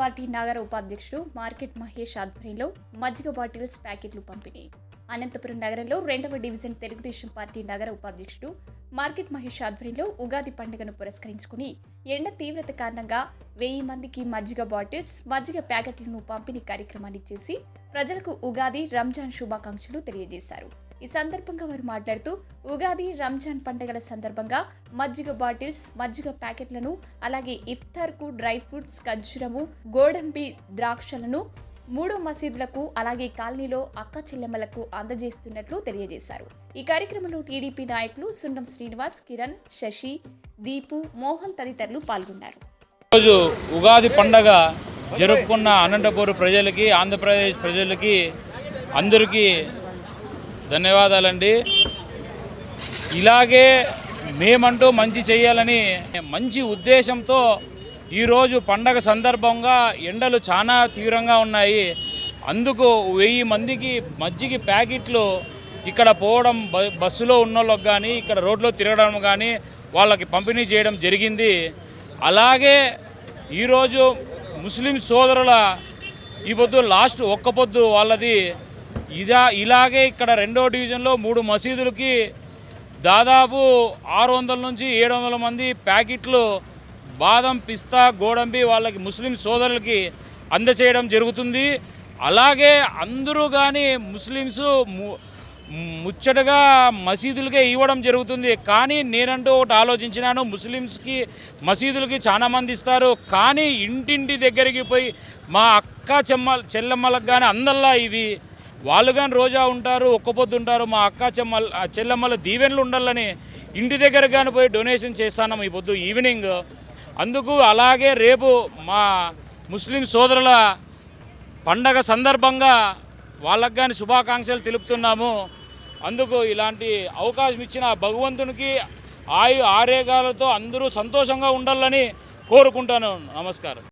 Party నగర ఉపాధ్యక్షుడు market Mahesh ఆధ్వర్యంలో మజ్జిగ బాటిల్స్ ప్యాకెట్లు పంపిణీ. అనంతపురం నగరంలో రెండవ డివిజన్ తెలుగుదేశం పార్టీ నగర ఉపాధ్యక్షుడు మార్కెట్ మహేష్ ఆధ్వర్యంలో ఉగాది పండుగను పురస్కరించుకుని ఎండ తీవ్రత కారణంగా వెయ్యి మందికి మజ్జిగ బాటిల్స్ మజ్జిగ ప్యాకెట్లను పంపిణీ కార్యక్రమాన్ని చేసి ప్రజలకు ఉగాది రంజాన్ శుభాకాంక్షలు తెలియజేశారు. ఈ సందర్భంగా వారు మాట్లాడుతూ ఉగాది రంజాన్ పండుగల సందర్భంగా మజ్జిగ బాటిల్స్ మజ్జిగ ప్యాకెట్లను అలాగే ఇఫ్తార్కు డ్రై ఫ్రూట్స్ ఖర్జూరము గోడంబి ద్రాక్షలను మూడు మసీదులకు అలాగే కాలనీలో అక్క చెల్లెమ్మలకు అందజేస్తున్నట్లు తెలియజేశారు. ఈ కార్యక్రమంలో టీడీపీ నాయకులు సున్నం శ్రీనివాస్ కిరణ్ శశి దీపు మోహన్ తదితరులు పాల్గొన్నారు. ఈరోజు ఉగాది పండగ జరుపుకున్న అనంతపురం ప్రజలకి ఆంధ్రప్రదేశ్ ప్రజలకి అందరికీ ధన్యవాదాలండి. ఇలాగే మేమంటూ మంచి చేయాలని మంచి ఉద్దేశంతో ఈరోజు పండగ సందర్భంగా ఎండలు చాలా తీవ్రంగా ఉన్నాయి. అందుకు వెయ్యి మందికి మజ్జిగ ప్యాకెట్లు ఇక్కడ పోవడం బ- బస్సులో ఉన్న వాళ్ళకి కానీ ఇక్కడ రోడ్లో తిరగడం కానీ వాళ్ళకి పంపిణీ చేయడం జరిగింది. అలాగే ఈరోజు ముస్లిం సోదరుల ఈ పొద్దు లాస్ట్ ఒక్క పొద్దు వాళ్ళది. ఇదా ఇలాగే ఇక్కడ రెండో డివిజన్లో మూడు మసీదులకి దాదాపు ఆరు వందల నుంచి ఏడు వందల మంది ప్యాకెట్లు బాదం పిస్తా గోడంబి వాళ్ళకి ముస్లిం సోదరులకి అందచేయడం జరుగుతుంది. అలాగే అందరూ కానీ ముస్లిమ్స్ ము- ముచ్చటగా మసీదులకే ఇవ్వడం జరుగుతుంది. కానీ నేనంటూ ఒకటి ఆలోచించినాను. ముస్లిమ్స్కి మసీదులకి చాలా మంది ఇస్తారు. కానీ ఇంటింటి దగ్గరికి పోయి మా అక్క చెమ్మ చెల్లెమ్మలకు కానీ అందల్లా ఇవి. వాళ్ళు కానీ రోజా ఉంటారు ఒక్క ఉంటారు. మా అక్క చెమ్మల చెల్లమ్మల చెల్లెమ్మల దీవెనలు ఉండాలని ఇంటి దగ్గర కానీ పోయి డొనేషన్ చేస్తాను ఈ పొద్దు ఈవినింగ్. అందుకు అలాగే రేపు మా ముస్లిం సోదరుల పండగ సందర్భంగా వాళ్ళకు కానీ శుభాకాంక్షలు తెలుపుతున్నాము. అందుకు ఇలాంటి అవకాశం ఇచ్చిన భగవంతునికి ఆయు ఆరేగాలతో అందరూ సంతోషంగా ఉండాలని కోరుకుంటాను. నమస్కారం.